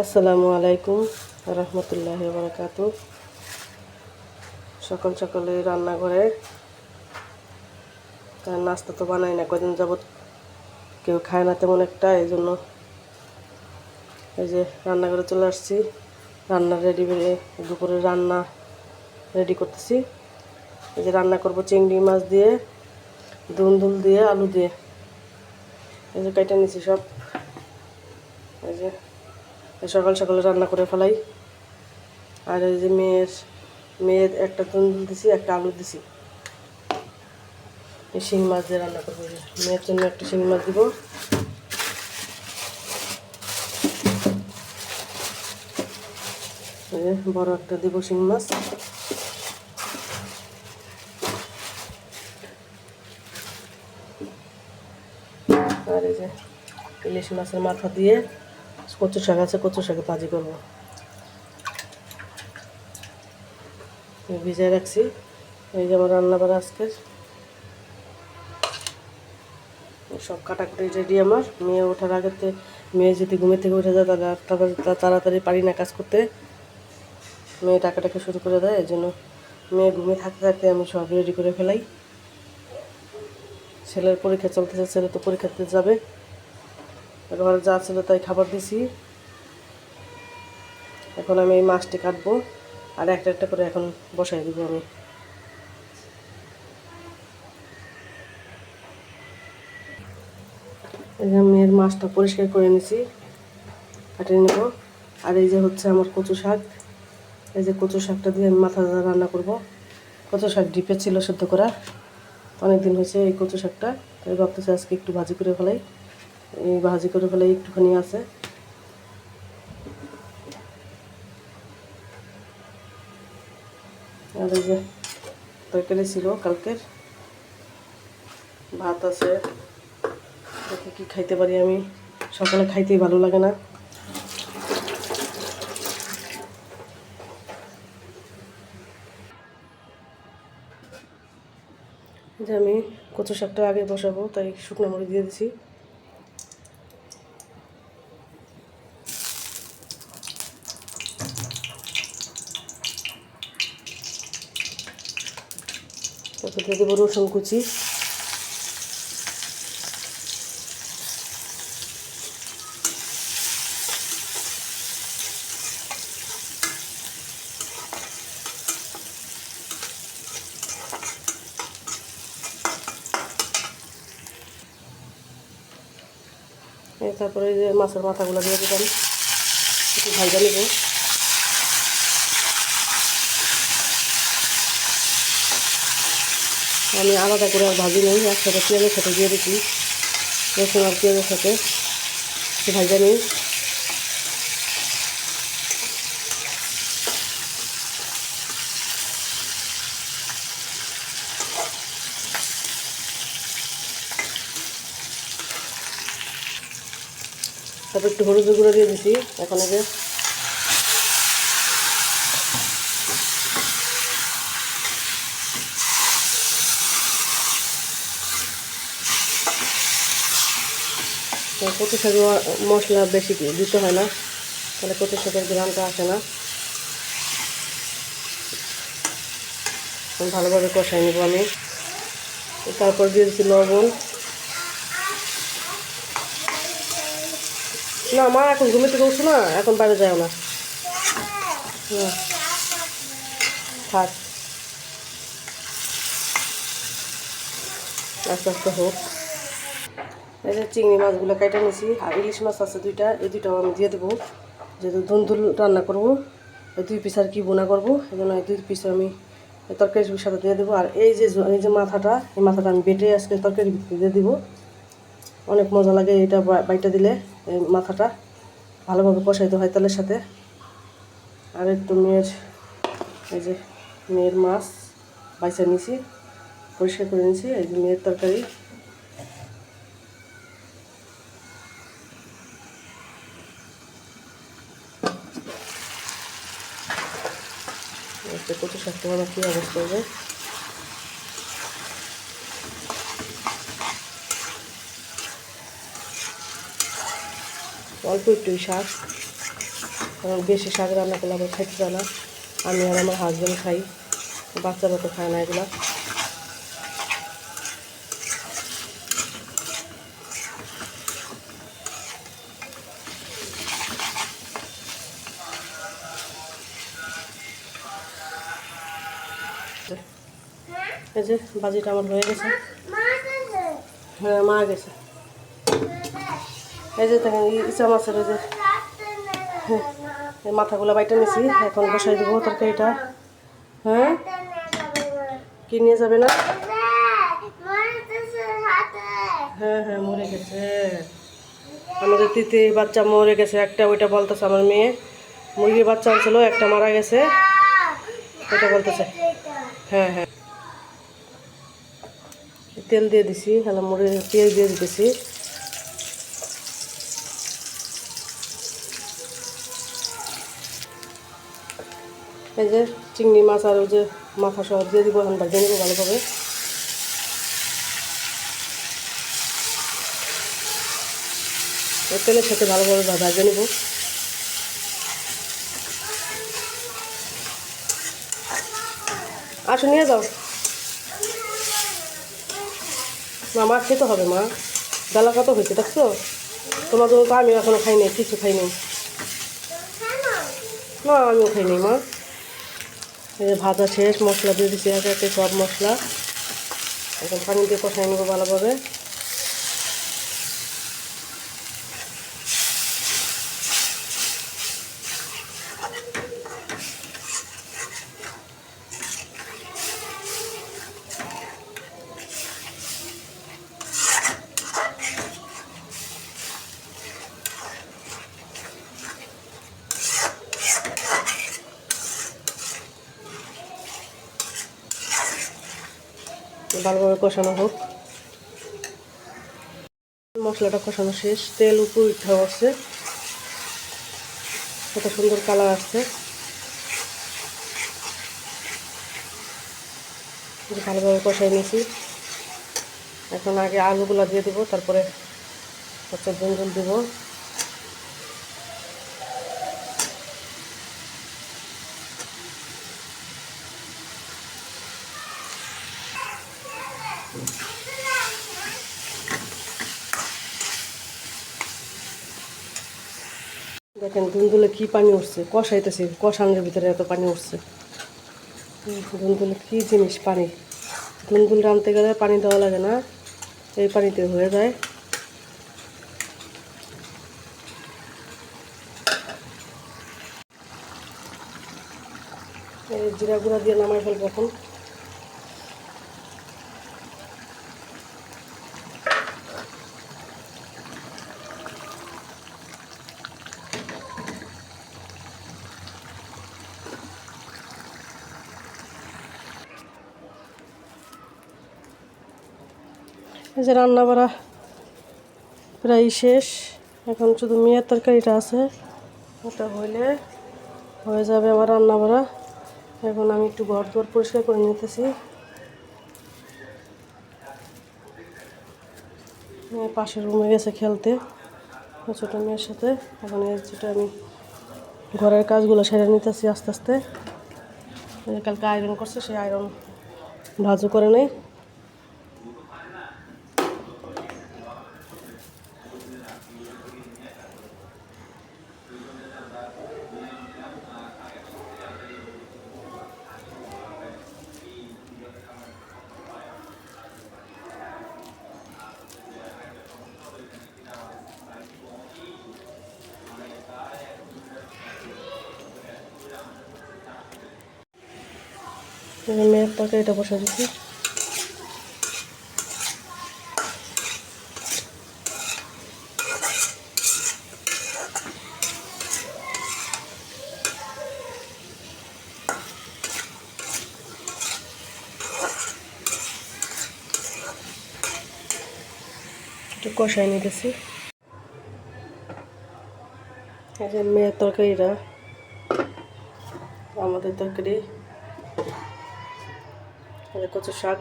আসসালামু আলাইকুম রহমতুল্লাহ বারকাত সকাল সকালে রান্নাঘরে তার নাস্তা তো বানাই না কদিন যাবৎ কেউ খায় না তেমন একটা এই জন্য এই যে রান্নাঘরে চলে আসছি। রান্না রেডি দুপুরে রান্না রেডি করতেছি। এই যে রান্না করব চিংড়ি মাছ দিয়ে দুন্দুল দিয়ে, আলু দিয়ে। এই যে কেটে নিছি সব। এই যে সকাল সকালে রান্না করে ফেলাই। আর এই যে মেয়ের মেয়ের একটা তন্দুল দিছি, একটা আলু দিছি। এই শিং মাছ দিয়ে রান্না করব। মেয়ের জন্য একটা শিং মাছ দিব। বড় একটা দিব শিং মাছ। আর এই যে ইলিশ মাছের মাথা দিয়ে কচু শাক আছে কচু শাকে ভাজি করব। ভিজায় রাখছি। এই যে আমার রান্না বাড়া আজকের। সব কাটাকুটি রেডি আমার। মেয়ে ওঠার আগেতে মেয়ে যদি ঘুমে থেকে উঠে যায়, তাহলে তাড়াতাড়ি পারি না কাজ করতে। মেয়ে টাকাটাকে শুরু করে দেয়, এই জন্য মেয়ে ঘুমে থাকতে থাকতে আমি সব রেডি করে ফেলাই। ছেলের পরীক্ষা চলতেছে, ছেলে তো পরীক্ষা দিতে যাবে। ঘরে যা ছিল তাই খাবার দিছি। এখন আমি এই মাছটি কাটবো আর একটা একটা করে এখন বসাই দিব আমি। আমি এর মাছটা পরিষ্কার করে নিছি কাটিয়ে নেব। আর এই যে হচ্ছে আমার কচু শাক। এই যে কচু শাকটা দিয়ে আমি মাথা রান্না করব। কচু শাক ডিপে ছিল সেদ্ধ করা। অনেক দিন হয়েছে এই কচু শাকটা। তাই ভাবতেছি আজকে একটু ভাজি করে ফেলাই। এই ভাজি করে ফেলে একটুখানি আছে। আর এই যে তরকারি ছিল কালকের। ভাত আছে। দেখি কি খাইতে পারি আমি। সকালে খাইতেই ভালো লাগে না। যে আমি কচু শাকটা আগে বসাবো, তাই শুকনো মরিচ দিয়ে দিছি। তারপর দিয়ে দেবো রসুন কুচি। তারপরে যে মাছের মাথাগুলো দিয়ে দিলাম। একটু ভাজা নেব। আমি আলাদা করে আর ভাজি নেই, একসাথে পেঁয়াজের সাথে দিয়ে দিচ্ছি, রসুন আর পেঁয়াজের সাথে। ভাজা নিই। তারপর একটু হলুদ গুঁড়ো দিয়ে দিছি, এখন এই কচু শাকে মশলা বেশি দিতে হয় না। তাহলে কচু শাকের গ্রামটা আসে না। ভালোভাবে কষাই নেব আমি। তারপর দিয়ে দিচ্ছি লবণ। না, মা, এখন ঘুমে থেকে উঠছো না, এখন বাইরে যাও না। আস্তে আস্তে হোক। এই যে চিংড়ি মাছগুলো কেটে নিছি, আর ইলিশ মাছ আছে দুইটা, এই দুইটাও আমি দিয়ে দেবো। যেহেতু ধুন্দুল রান্না করব, এই দুই পিস আর কি বোনা করব, এই জন্য এই দুই পিস আমি এই তরকারির সাথে দিয়ে দেবো। আর এই যে এই যে মাথাটা, এই মাথাটা আমি বেটে আজকে তরকারি দিয়ে দিব। অনেক মজা লাগে এটা বাইটা দিলে, এই মাথাটা ভালোভাবে কষাইতে হয় তেলের সাথে। আর একটু মেয়ের, এই যে মেয়ের মাছ বাইসা নিছি, পরিষ্কার করে নিছি, এই যে মেয়ের তরকারি। একটা কচু শাকটা আমার কী অবস্থা হবে? অল্প একটু শাক। কারণ বেশি শাক রান্না করলে আবার খাইতে চায় না। আমি আর আমার হাজব্যান্ড খাই। বাচ্চারা তো খায় না এগুলা। এই যে বাজিটা আমার হয়ে গেছে। হ্যাঁ মা গেছে। এই যে দেখেন ইচা মাছের এই যে হ্যাঁ, মাথাগুলো বাইটা নিছি এখন বসাই দেবো তরকারিটা। হ্যাঁ? কি নিয়ে যাবে না? হ্যাঁ হ্যাঁ মরে গেছে। আমাদের তিতি বাচ্চা মরে গেছে একটা ওইটা বলতেছে আমার মেয়ে। মুরগির বাচ্চা ছিল একটা মারা গেছে। ওইটা বলতেছে। হ্যাঁ হ্যাঁ। তেল দিয়ে দিছি, হ্যালো, মুড়ি, পেঁয়াজ দিয়ে দিতেছি। এই যে চিংড়ি মাছ আর ওই যে মাথা সহ দিয়ে দিব এখন ভেজে নিব ভালোভাবে। তেলের সাথে ভালোভাবে ভা- ভেজে নিব। আসো, নিয়ে যাও। না, মা, খেতে হবে, মা। বেলা কত হয়েছে, দেখছ? তোমার জন্য তো আমি এখনও খাইনি, কিছু খাইনি। না, আমিও খাইনি, মা। এই যে ভাজা শেষ, মশলা দিয়ে দিচ্ছি একে সব মশলা। এখন পানি দিয়ে কষাই নেব ভালোভাবে। ভালোভাবে কষানো হোক। মশলাটা কষানো শেষ। তেল উপর উঠে আসছে কত সুন্দর কালার আসছে। ভালোভাবে কষাই নিয়েছি। এখন আগে আলুগুলো দিয়ে দেবো, তারপরে হচ্ছে জল জল দেবো। দেখেন ধুন্দুলে কি পানি উঠছে? কষাইতেছি, কষানোর ভিতরে এত পানি উঠছে। ধুন্দুলে কি জিনিস পানি? ধুন্দুল রাঁধতে গেলে পানি দেওয়া লাগে না, এই পানিতে হয়ে যায়। জিরা গুঁড়া দিয়ে নামাই ফেলব এখন। এই যে রান্না বাড়া প্রায় শেষ। এখন শুধু মেয়ের তরকারিটা আছে। ওটা হইলে হয়ে যাবে আমার রান্না বাড়া এখন আমি একটু ঘর দুয়ার পরিষ্কার করে নিতেছি। পাশের রুমে গেছে খেলতে ছোটো মেয়ের সাথে। এখন যেটা আমি ঘরের কাজগুলো সেরে নিতেছি আস্তে আস্তে। কালকে আয়রন করছে, সেই আয়রন ভাজু করে নেই। তরকারিটা বসে দিচ্ছি কষাই নিতেছি। মেয়ের তরকারিটা আমাদের তরকারি। যে কচু শাক।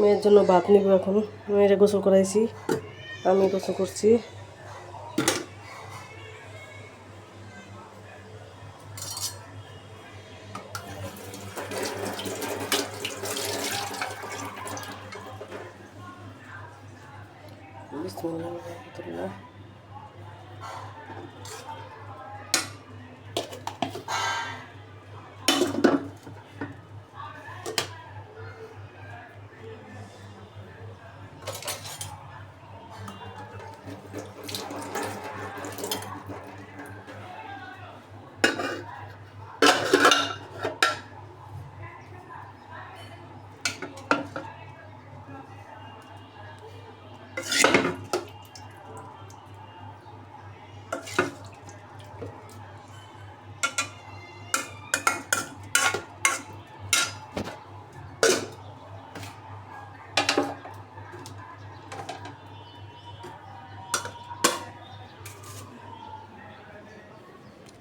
মেয়ের জন্য ভাত নিব এখন। মেয়েরা গোসল করাইছি আমি গোসল করছি।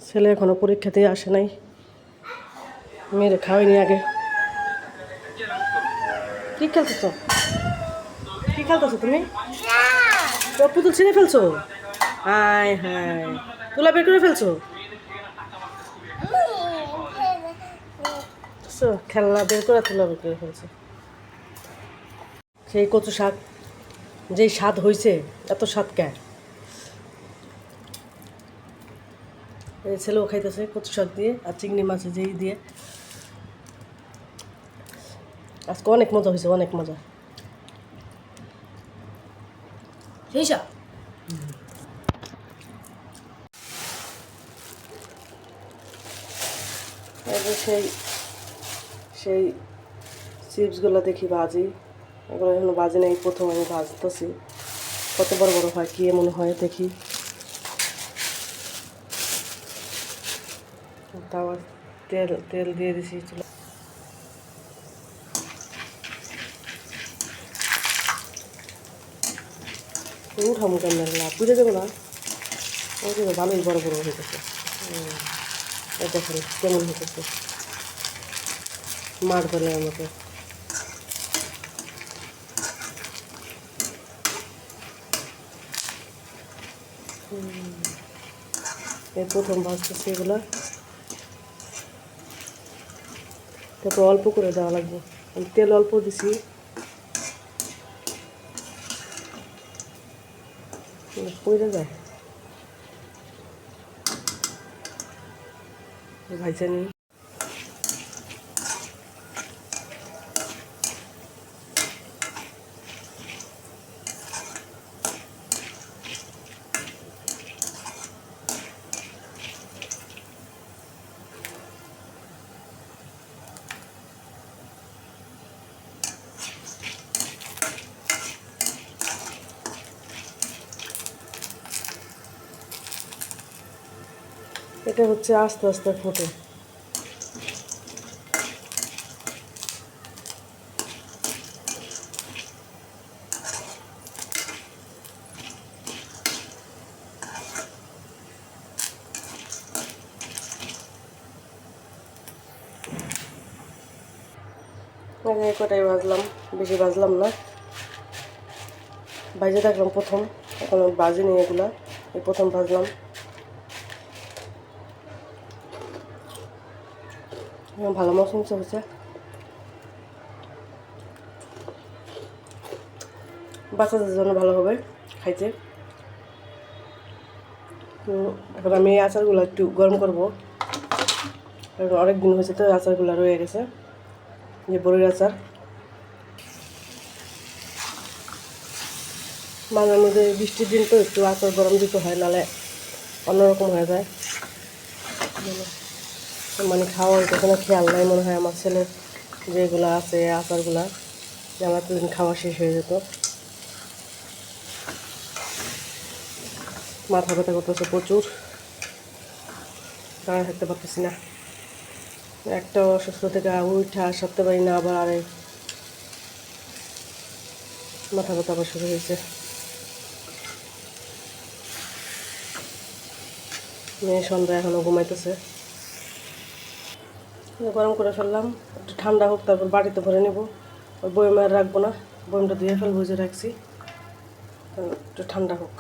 ছেলে এখনও পরীক্ষাতে আসে নাই। মেয়েরে খাওয়াইনি আগে। কি খেলতেছ? কি খেলতেছো তুমি? পুতুল ছিঁড়ে ফেলছো? হায় হায়। তুলা বের করে ফেলছো? খেলনা বের করে তুলা বের করে ফেলছো। সেই কচু শাক, যেই স্বাদ হয়েছে এত স্বাদ কে? ছেলেও খাইতেছে কচু শাক দিয়ে আর চিংড়ি মাছ যেই দিয়ে। আজকে অনেক মজা হয়েছে, অনেক মজা। সেইসা সেই সেই চিপসগুলো দেখি ভাজি এগুলো এখনও ভাজি নেই, প্রথম আমি ভাজতেছি কত বড় বড় হয়, কি এমন হয় দেখি। তাও তেল তেল দিয়ে দিছি উঠাম কেন বুঝে দেবো না? ভালোই বড় বড়। এই দেখেন কেমন হতেছে মার বলে আমাকে। প্রথম ভাজতেছি এগুলো। তারপর অল্প করে দেওয়া লাগবে। আমি তেল অল্প দিছি। পড়ে যায়। ভাইজা এটা হচ্ছে আস্তে আস্তে ফোটে। এই কটাই ভাজলাম বেশি ভাজলাম না। ভাজে থাকলাম প্রথম, এখন বাজিনি এগুলা, এই প্রথম ভাজলাম ভালো মশলা হচ্ছে বাচ্চাদের জন্য ভালো হবে, খাইতে। তো এখন আমি এই আচারগুলো একটু গরম করব। কারণ অনেক দিন হয়েছে তো আচারগুলো রয়ে গেছে, যে বড়ির আচার। মাঝে মধ্যে বৃষ্টির দিন তো একটু আচার গরম দিতে হয় নাহলে অন্যরকম হয়ে যায়। মানে খাওয়ার কোনো খেয়াল নাই মনে হয় আমার ছেলের যেগুলো আছে আচারগুলা, যে আমার দুদিন খাওয়া শেষ হয়ে যেত। মাথা ব্যথা করতেছে প্রচুর। দাঁড়া থাকতে পারতেছি না। একটা অসুস্থ থেকে উঠা সারতে পারি না আবার, আরে। মাথা ব্যথা আবার শুরু হয়েছে। মেয়ে সন্ধ্যা এখনও ঘুমাইতেছে। গরম করে ফেললাম, একটু ঠান্ডা হোক, তারপর বাড়িতে ভরে নেব। ওই আর রাখব না বয়মটা ধুয়ে ফেলব যে রাখছি। একটু ঠান্ডা হোক।